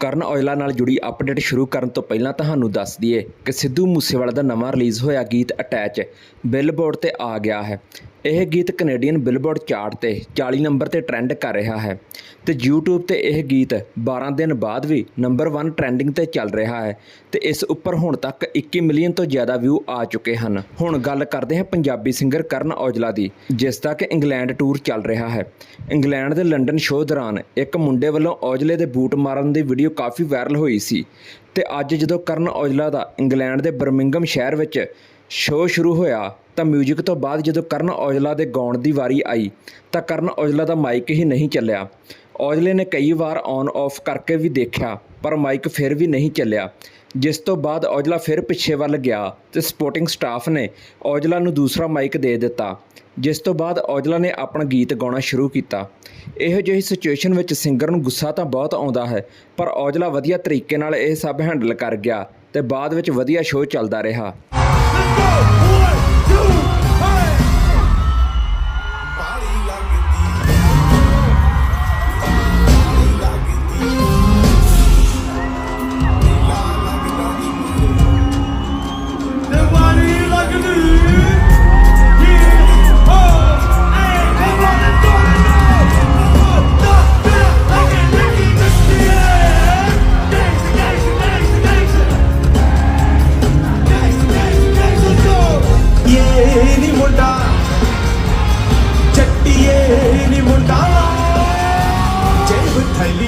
ਕਰਨ ਔਜਲਾ ਨਾਲ ਜੁੜੀ ਅਪਡੇਟ ਸ਼ੁਰੂ ਕਰਨ ਤੋਂ ਪਹਿਲਾਂ ਤੁਹਾਨੂੰ ਦੱਸ ਦਈਏ ਕਿ ਸਿੱਧੂ ਮੂਸੇਵਾਲਾ ਦਾ ਨਵਾਂ ਰਿਲੀਜ਼ ਹੋਇਆ ਗੀਤ ਅਟੈਚ ਬਿਲਬੋਰਡ ਤੇ ਆ ਗਿਆ ਹੈ। ਇਹ ਗੀਤ ਕੈਨੇਡੀਅਨ ਬਿਲਬੋਰਡ ਚਾਰਟ ਤੇ 40 ਨੰਬਰ ਤੇ ਟ੍ਰੈਂਡ ਕਰ ਰਿਹਾ ਹੈ ਤੇ YouTube ਤੇ ਇਹ ਗੀਤ 12 ਦਿਨ ਬਾਅਦ ਵੀ ਨੰਬਰ 1 ਟ੍ਰੈਂਡਿੰਗ ਤੇ ਚੱਲ ਰਿਹਾ ਹੈ ਤੇ ਇਸ ਉੱਪਰ ਹੁਣ ਤੱਕ 21 ਮਿਲੀਅਨ ਤੋਂ ਜ਼ਿਆਦਾ ਵਿਊ ਆ ਚੁੱਕੇ ਹਨ। ਹੁਣ ਗੱਲ ਕਰਦੇ ਹਾਂ ਪੰਜਾਬੀ ਸਿੰਗਰ ਕਰਨ ਔਜਲਾ ਦੀ, ਜਿਸ ਦਾ ਕਿ ਇੰਗਲੈਂਡ ਟੂਰ ਚੱਲ ਰਿਹਾ ਹੈ। ਇੰਗਲੈਂਡ ਦੇ ਲੰਡਨ ਸ਼ੋਅ ਦੌਰਾਨ ਇੱਕ ਮੁੰਡੇ ਵੱਲੋਂ ਔਜਲੇ ਦੇ ਬੂਟ ਮਾਰਨ ਦੀ ਵੀਡੀਓ ਕਾਫੀ ਵਾਇਰਲ ਹੋਈ ਸੀ ਤੇ ਅੱਜ ਜਦੋਂ ਕਰਨ ਔਜਲਾ ਦਾ ਇੰਗਲੈਂਡ ਦੇ ਬਰਮਿੰਗਮ ਸ਼ਹਿਰ ਵਿੱਚ ਸ਼ੋਅ ਸ਼ੁਰੂ ਹੋਇਆ ਤਾਂ 뮤직 ਤੋਂ ਬਾਅਦ ਜਦੋਂ ਕਰਨ ਔਜਲਾ ਦੇ ਗਾਉਣ ਦੀ ਵਾਰੀ ਆਈ, ਤਾਂ ਕਰਨ ਔਜਲਾ ਦਾ ਮਾਈਕ ਹੀ ਨਹੀਂ ਚੱਲਿਆ। ਔਜਲੇ ਨੇ ਕਈ ਵਾਰ ਔਨ ਆਫ ਕਰਕੇ ਵੀ ਦੇਖਿਆ, ਪਰ ਮਾਈਕ ਫਿਰ ਵੀ ਨਹੀਂ ਚੱਲਿਆ। ਜਿਸ ਤੋਂ ਬਾਅਦ ਔਜਲਾ ਫਿਰ ਪਿੱਛੇ ਵੱਲ ਗਿਆ ਤੇ ਸਪੋਰਟਿੰਗ ਸਟਾਫ ਨੇ ਔਜਲਾ ਨੂੰ ਦੂਸਰਾ ਮਾਈਕ ਦੇ ਦਿੱਤਾ, ਜਿਸ ਤੋਂ ਬਾਅਦ ਔਜਲਾ ਨੇ ਆਪਣਾ ਗੀਤ ਗਾਉਣਾ ਸ਼ੁਰੂ ਕੀਤਾ। ਇਹੋ ਜਿਹੀ ਸਿਚੁਏਸ਼ਨ ਵਿੱਚ ਸਿੰਗਰ ਨੂੰ ਗੁੱਸਾ ਤਾਂ ਬਹੁਤ ਆਉਂਦਾ ਹੈ, ਪਰ ਔਜਲਾ ਵਧੀਆ ਤਰੀਕੇ ਨਾਲ ਇਹ ਸਭ ਹੈਂਡਲ ਕਰ ਗਿਆ ਤੇ ਬਾਅਦ ਵਿੱਚ ਵਧੀਆ ਸ਼ੋਅ ਚੱਲਦਾ ਰਿਹਾ। do.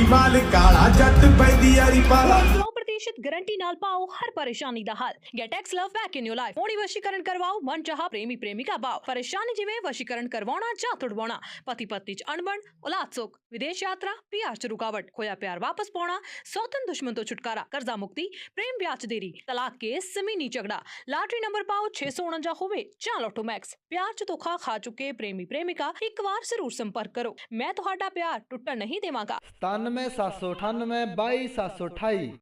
ਥੈਲੀ ਵਾਲ ਕਾਲਾ ਜੱਟ ਪੈਂਦੀ ਯਾਰੀ ਪਾਲਾ। 100% ਗਾਰੰਟੀ ਨਾਲ ਪਾਓ ਹਰ ਪਰੇਸ਼ਾਨੀ ਦਾ ਹੱਲ get ex love back in your life ਹੋਣੀ ਵਸ਼ੀਕਰਨ ਕਰਵਾਓ ਮਨ ਚਾਹਾ ਪ੍ਰੇਮੀ ਪ੍ਰੇਮਿਕਾ ਪਾਓ ਪਰੇਸ਼ਾਨੀ ਜਿਵੇਂ ਵਸ਼ੀਕਰਨ ਕਰਵਾਉਣਾ ਜਾਂ ਤੁੜਵਾਉਣਾ ਪਤੀ ਪਤਨੀ ਚ ਅਣਬਣ ਔਲਾਦ ਸੁੱਖ ਵਿਦੇਸ਼ ਯਾਤਰਾ ਪਿਆਰ ਚ ਰੁਕਾਵਟ ਖੋਇਆ ਪਿਆਰ ਵਾਪਸ ਪਾਉਣਾ ਸੌਤਨ ਦੁਸ਼ਮਣ ਤੋਂ ਛੁਟਕਾਰਾ ਕਰਜ਼ਾ ਮੁਕਤੀ ਪ੍ਰੇਮ ਵਿਆਹ ਚ ਦੇਰੀ ਤਲਾਕ ਕੇਸ ਜ਼ਮੀਨੀ ਝਗੜਾ ਲਾਟਰੀ ਨੰਬਰ ਪਾਓ 649 ਹੋਵੇ ਜਾਂ ਲੋਟੋ ਮੈਕਸ ਪਿਆਰ ਚ ਧੋਖਾ ਖਾ ਚੁੱਕੇ ਪ੍ਰੇਮੀ ਪ੍ਰੇਮਿਕਾ ਇੱਕ ਵਾਰ ਜ਼ਰੂਰ ਸੰਪਰਕ ਕਰੋ ਮੈਂ ਤੁਹਾਡਾ ਪਿਆਰ ਟੁੱਟਣ ਨਹੀਂ ਦੇਵਾਂਗਾ 97 798 22 728